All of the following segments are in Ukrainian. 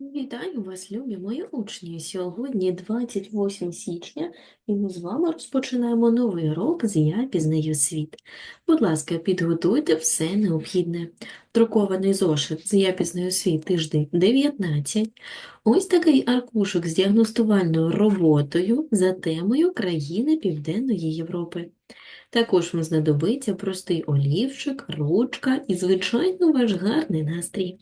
Вітаю вас, любі мої учні! Сьогодні 28 січня, і ми з вами розпочинаємо новий урок з «Я пізнаю світ». Будь ласка, підготуйте все необхідне. Друкований зошит з «Я пізнаю світ» тиждень 19. Ось такий аркушик з діагностувальною роботою за темою країни Південної Європи. Також вам знадобиться простий олівчик, ручка і, звичайно, ваш гарний настрій.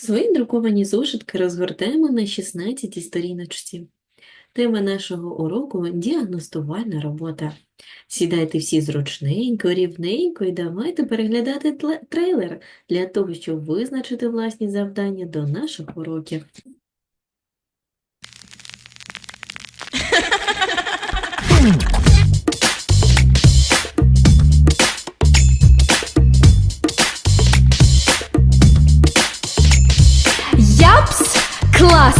Свої друковані зошитки розгортаємо на 16 сторіночці. Тема нашого уроку – діагностувальна робота. Сідайте всі зручненько, рівненько і давайте переглядати трейлер для того, щоб визначити власні завдання до наших уроків.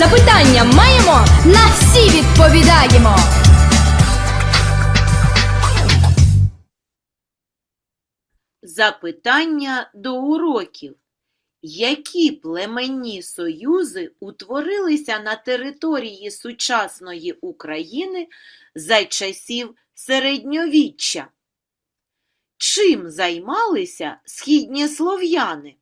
Запитання маємо, на всі відповідаємо. Запитання до уроків. Які племенні союзи утворилися на території сучасної України за часів середньовіччя? Чим займалися східні слов'яни?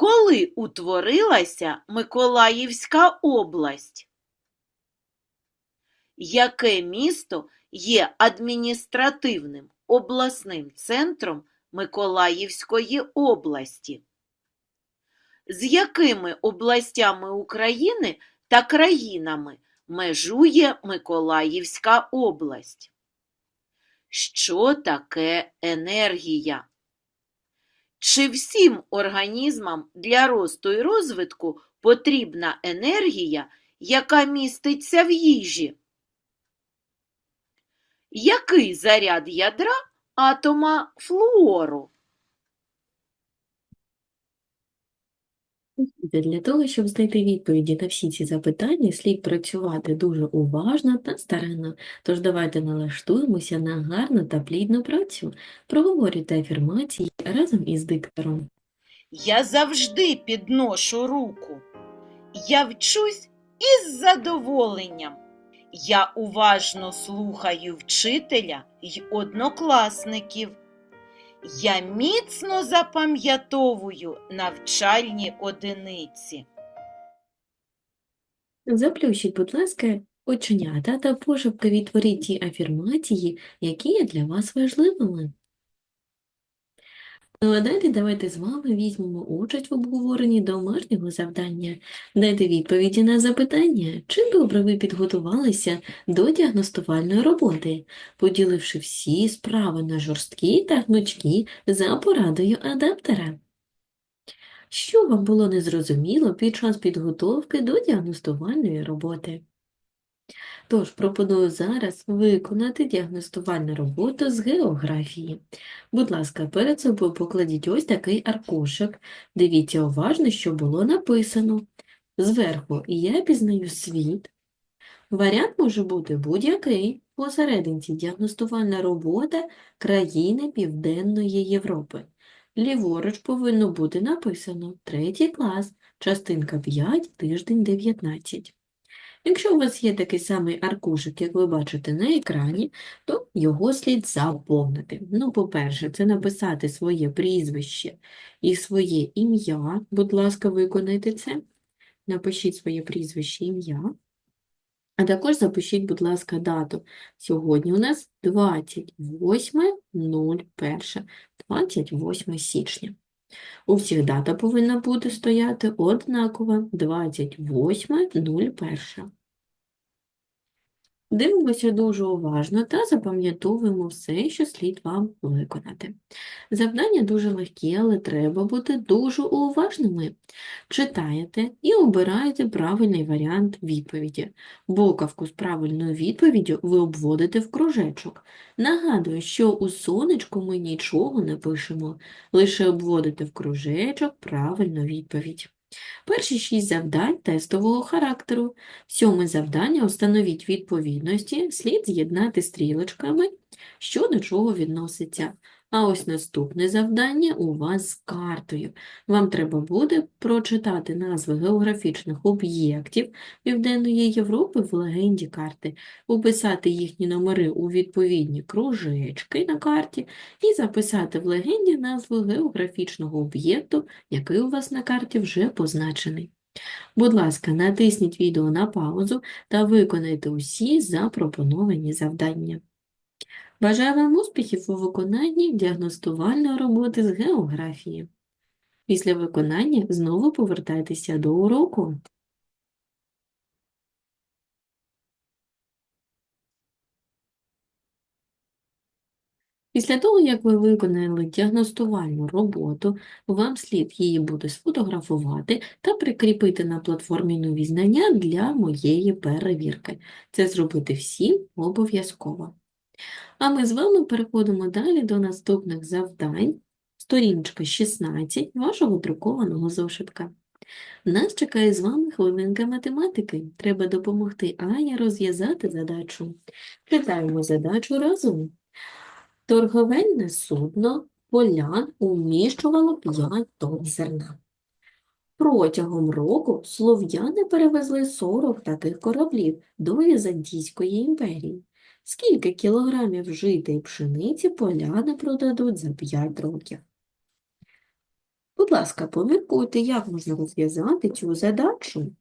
Коли утворилася Миколаївська область? Яке місто є адміністративним обласним центром Миколаївської області? З якими областями України та країнами межує Миколаївська область? Що таке енергія? Чи всім організмам для росту і розвитку потрібна енергія, яка міститься в їжі? Який заряд ядра атома флуору? Для того, щоб знайти відповіді на всі ці запитання, слід працювати дуже уважно та старанно. Тож давайте налаштуємося на гарну та плідну працю. Проговорюйте афірмації разом із диктором. Я завжди підношу руку. Я вчусь із задоволенням. Я уважно слухаю вчителя й однокласників. Я міцно запам'ятовую навчальні одиниці. Заплющіть, будь ласка, оченята та пошепки відтворіть ті афірмації, які є для вас важливими. Ну, а далі давайте з вами візьмемо участь в обговоренні домашнього завдання. Дайте відповіді на запитання, чи добре ви підготувалися до діагностувальної роботи, поділивши всі справи на жорсткі та гнучкі за порадою адаптера. Що вам було незрозуміло під час підготовки до діагностувальної роботи? Тож, пропоную зараз виконати діагностувальну роботу з географії. Будь ласка, перед собою покладіть ось такий аркушик. Дивіться уважно, що було написано. Зверху «Я пізнаю світ». Варіант може бути будь-який. Посерединці діагностувальна робота країни Південної Європи. Ліворуч повинно бути написано третій клас, частинка 5, тиждень 19. Якщо у вас є такий самий аркушик, як ви бачите на екрані, то його слід заповнити. Ну, по-перше, це написати своє прізвище і своє ім'я. Будь ласка, виконайте це. Напишіть своє прізвище ім'я. А також запишіть, будь ласка, дату. Сьогодні у нас 28.01, 28 січня. У всіх дата повинна бути стояти однакова 28.01. Дивимося дуже уважно та запам'ятовуємо все, що слід вам виконати. Завдання дуже легкі, але треба бути дуже уважними. Читаєте і обираєте правильний варіант відповіді. Буковку з правильною відповіддю ви обводите в кружечок. Нагадую, що у сонечку ми нічого не пишемо, лише обводите в кружечок правильну відповідь. Перші шість завдань тестового характеру. Сьоме завдання «Установіть відповідності» слід з'єднати стрілочками, що до чого відноситься. А ось наступне завдання у вас з картою. Вам треба буде прочитати назви географічних об'єктів Південної Європи в легенді карти, описати їхні номери у відповідні кружечки на карті і записати в легенді назву географічного об'єкту, який у вас на карті вже позначений. Будь ласка, натисніть відео на паузу та виконайте усі запропоновані завдання. Бажаю вам успіхів у виконанні діагностувальної роботи з географії. Після виконання знову повертайтеся до уроку. Після того, як ви виконали діагностувальну роботу, вам слід її буде сфотографувати та прикріпити на платформі нові знання для моєї перевірки. Це зробити всім обов'язково. А ми з вами переходимо далі до наступних завдань. Сторіночка 16 вашого друкованого зошитка. Нас чекає з вами хвилинка математики. Треба допомогти Ані розв'язати задачу. Читаємо задачу разом. Торговельне судно полян уміщувало 5 тонн зерна. Протягом року слов'яни перевезли 40 таких кораблів до Візантійської імперії. Скільки кілограмів житої пшениці поляни продадуть за 5 років? Будь ласка, поміркуйте, як можна розв'язати цю задачу.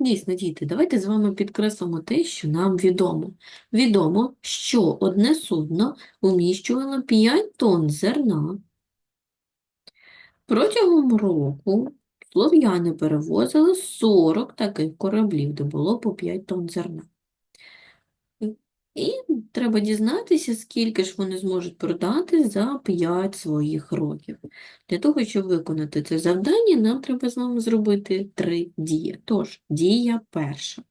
Дійсно, діти, давайте з вами підкреслимо те, що нам відомо. Відомо, що одне судно уміщувало 5 тонн зерна. Протягом року слов'яни перевозили 40 таких кораблів, де було по 5 тонн зерна. І треба дізнатися, скільки ж вони зможуть продати за 5 своїх років. Для того, щоб виконати це завдання, нам треба з вами зробити три дії. Тож, дія перша.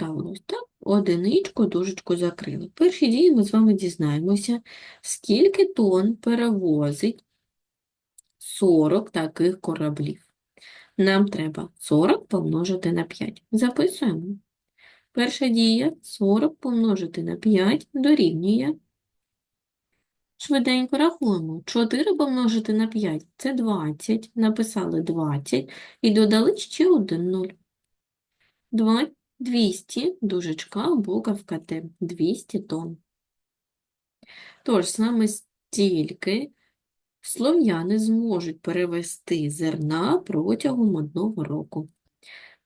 Ось так, одиничку, дужечку закрили. В першій дії ми з вами дізнаємося, скільки тонн перевозить 40 таких кораблів. Нам треба 40 помножити на 5. Записуємо. Перша дія 40 помножити на 5 дорівнює. Швиденько рахуємо. 4 помножити на 5 – це 20. Написали 20 і додали ще один 0. 2, 200, дужечка, буковка Т, 200 тонн. Тож, саме стільки слов'яни зможуть перевести зерна протягом одного року.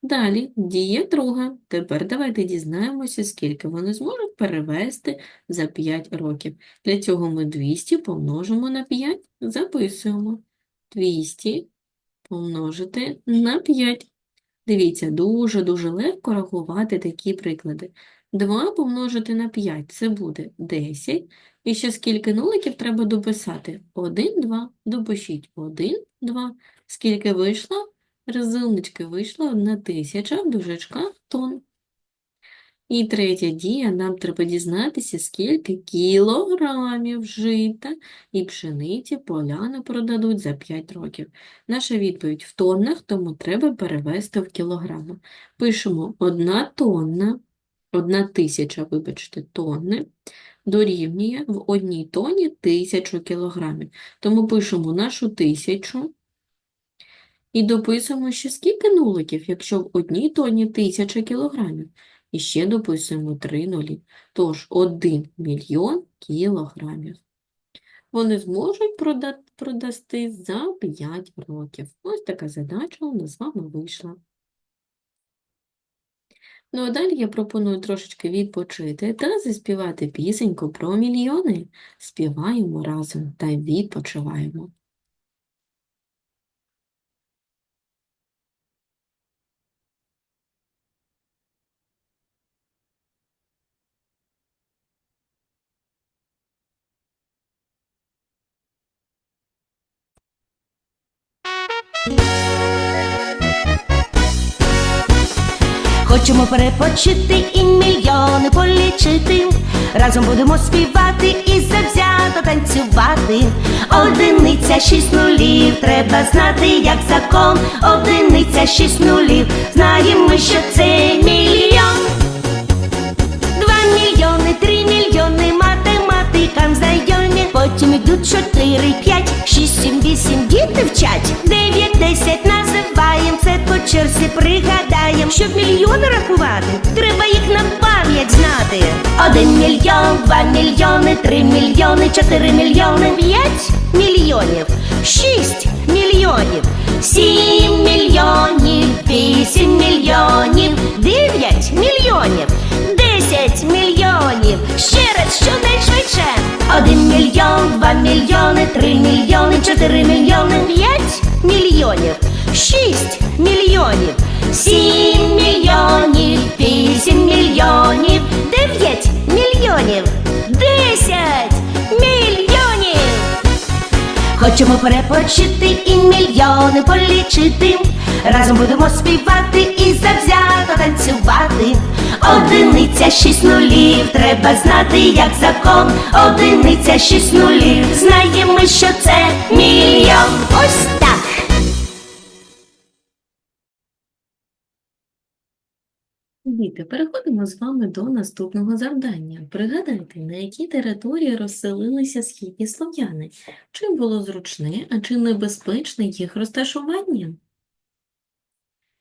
Далі, дія друга. Тепер давайте дізнаємося, скільки вони зможуть перевести за 5 років. Для цього ми 200 помножимо на 5, записуємо. 200 помножити на 5. Дивіться, дуже-дуже легко рахувати такі приклади. 2 помножити на 5 – це буде 10. І ще скільки нуликів треба дописати? 1, 2. Допишіть 1, 2. Скільки вийшло? Розумнички, вийшло 1 тисяча в дужечках тонн. І третя дія, нам треба дізнатися, скільки кілограмів жита і пшениці поляни продадуть за 5 років. Наша відповідь в тоннах, тому треба перевести в кілограми. Пишемо 1 тонна, 1 тисяча, вибачте, тонни, дорівнює в одній тонні 1000 кілограмів. Тому пишемо нашу тисячу і дописуємо ще скільки нуликів, якщо в одній тонні 1000 кілограмів. І ще дописуємо 3 нулі. Тож 1 мільйон кілограмів. Вони зможуть прода- продасти за 5 років. Ось така задача у нас з вами вийшла. Ну а далі я пропоную трошечки відпочити та заспівати пісеньку про мільйони. Співаємо разом та відпочиваємо. Хочемо перепочити і мільйони полічити. Разом будемо співати і завзято танцювати. Одиниця шість нулів, треба знати, як закон. Одиниця шість нулів, знаємо що це мільйон. Два мільйони, три мільйони, математикам знайомі. Потім йдуть чотири, п'ять, шість, сім, вісім, діти вчать. Дев'ять, десять називаєм, це по черзі пригадаєм. Щоб мільйони рахувати, треба їх на пам'ять знати. Один мільйон, два мільйони, три мільйони, чотири мільйони, п'ять мільйонів, шість мільйонів, сім мільйонів, вісім мільйонів, дев'ять мільйонів. Десять мільйонів. Ще раз, щонайшвидше. Один мільйон, два мільйони, три мільйони, чотири мільйони, п'ять мільйонів, шість мільйонів, сім мільйонів, вісім мільйонів, дев'ять мільйонів, десять мільйонів. Хочемо перепочити і мільйони полічити. Разом будемо співати і завзято танцювати. Одиниця шість нулів, треба знати, як закон. Одиниця шість нулів, знаємо, що це мільйон. Ось Діти, переходимо з вами до наступного завдання. Пригадайте, на якій території розселилися східні слов'яни? Чи було зручне, а чи небезпечне їх розташування?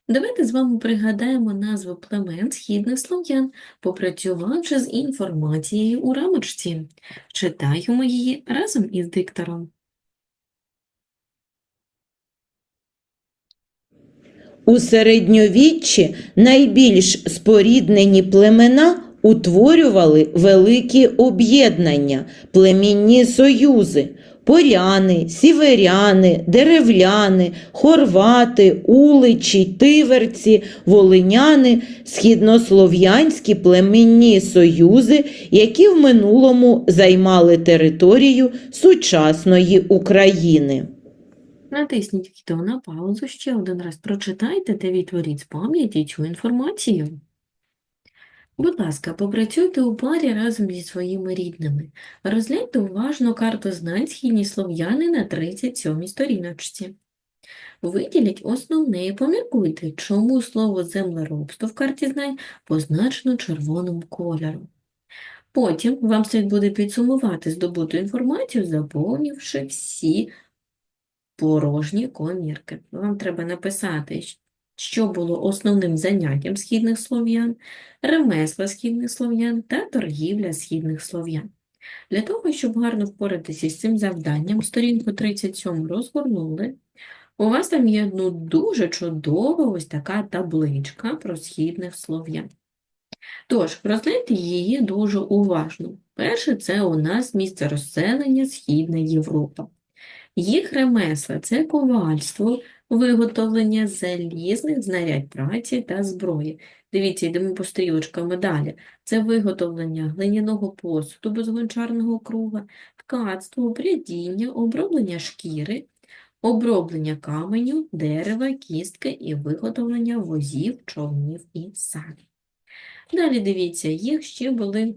Давайте з вами пригадаємо назву племен східних слов'ян, попрацювавши з інформацією у рамочці. Читаємо її разом із диктором. У середньовіччі найбільш споріднені племена утворювали великі об'єднання, племінні союзи – поряни, сіверяни, деревляни, хорвати, уличі, тиверці, волиняни – східнослов'янські племінні союзи, які в минулому займали територію сучасної України. Натисніть відео на паузу, ще один раз прочитайте та відтворіть з пам'яті цю інформацію. Будь ласка, попрацюйте у парі разом зі своїми рідними. Розгляньте уважно карту знань східні слов'яни на 37 сторіночці. Виділіть основне і поміркуйте, чому слово землеробство в карті знань позначено червоним кольором. Потім вам слід буде підсумувати здобуту інформацію, заповнивши всі порожні комірки. Вам треба написати, що було основним заняттям східних слов'ян, ремесла східних слов'ян та торгівля східних слов'ян. Для того, щоб гарно впоратися з цим завданням, сторінку 37 розгорнули. У вас там є ну, дуже чудова ось така табличка про східних слов'ян. Тож, розгляньте її дуже уважно. Перше, це у нас місце розселення Східна Європа. Їх ремесла – це ковальство, виготовлення залізних знарядь праці та зброї. Дивіться, йдемо по стрілочками далі. Це виготовлення глиняного посуду без гончарного круга, ткацтво, прядіння, оброблення шкіри, оброблення каменю, дерева, кістки і виготовлення возів, човнів і саней. Далі дивіться, їх ще були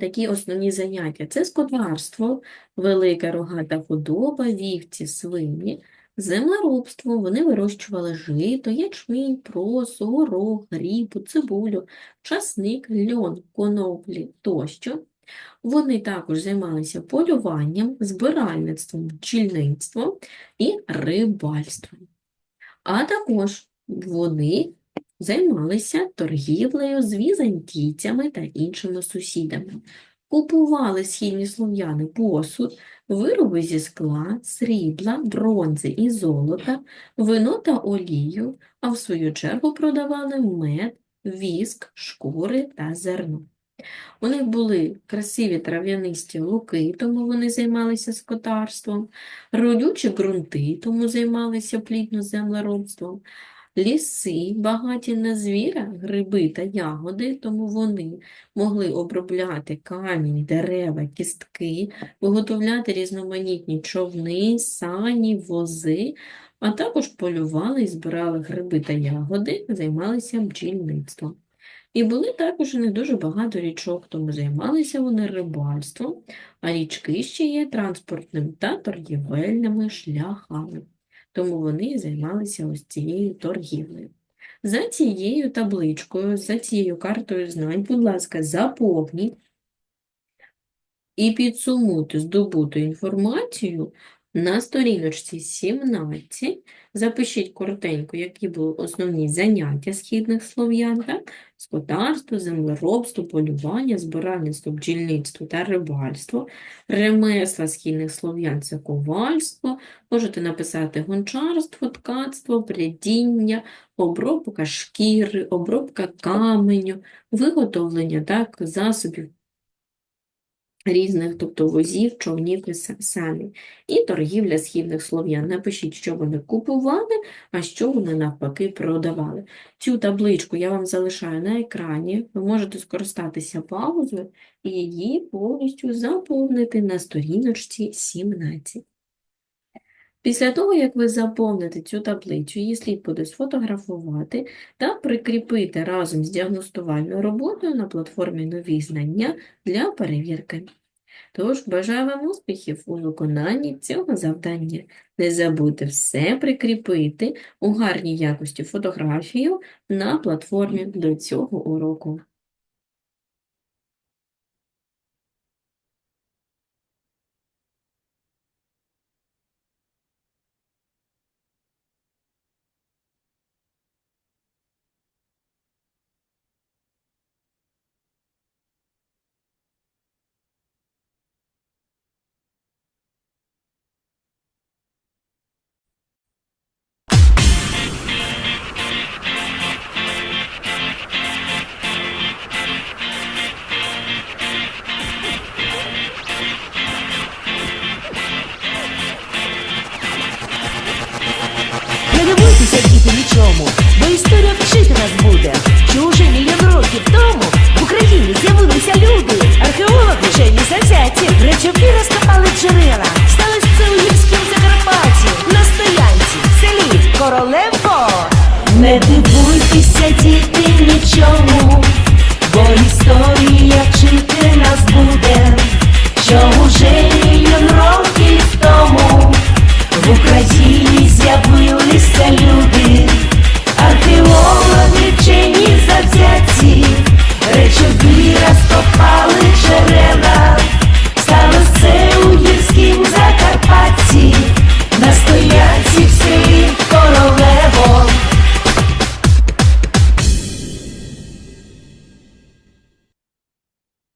такі основні заняття. Це скотарство, велика рогата худоба, вівці, свині, землеробство. Вони вирощували жито, ячмінь, просо, горох, ріпу, цибулю, часник, льон, коноплі тощо. Вони також займалися полюванням, збиральництвом, бджільництвом і рибальством. А також вони займалися торгівлею з візантійцями та іншими сусідами. Купували східні слов'яни посуд, вироби зі скла, срібла, бронзи і золота, вино та олію, а в свою чергу продавали мед, віск, шкури та зерно. У них були красиві трав'янисті луки, тому вони займалися скотарством, родючі ґрунти, тому займалися плідно землеробством, ліси, багаті на звіра, гриби та ягоди, тому вони могли обробляти камінь, дерева, кістки, виготовляти різноманітні човни, сані, вози, а також полювали і збирали гриби та ягоди, займалися бджільництвом. І були також не дуже багато річок, тому займалися вони рибальством, а річки ще є транспортним та торгівельними шляхами. Тому вони займалися ось цією торгівлею. За цією табличкою, за цією картою знань, будь ласка, заповніть і підсумуйте здобуту інформацію на сторіночці 17. Запишіть коротенько, які були основні заняття східних слов'ян, скотарство, землеробство, полювання, збиральництво, бджільництво та рибальство, ремесла східних слов'ян – це ковальство, можете написати гончарство, ткацтво, прядіння, обробка шкіри, обробка каменю, виготовлення так, засобів різних, тобто возів, човнів і самі. І торгівля східних слов'ян. Напишіть, що вони купували, а що вони навпаки продавали. Цю табличку я вам залишаю на екрані. Ви можете скористатися паузою і її повністю заповнити на сторіночці 17. Після того, як ви заповните цю таблицю, її слід буде сфотографувати та прикріпити разом з діагностувальною роботою на платформі «Нові знання» для перевірки. Тож, бажаю вам успіхів у виконанні цього завдання. Не забудьте все прикріпити у гарній якості фотографію на платформі до цього уроку.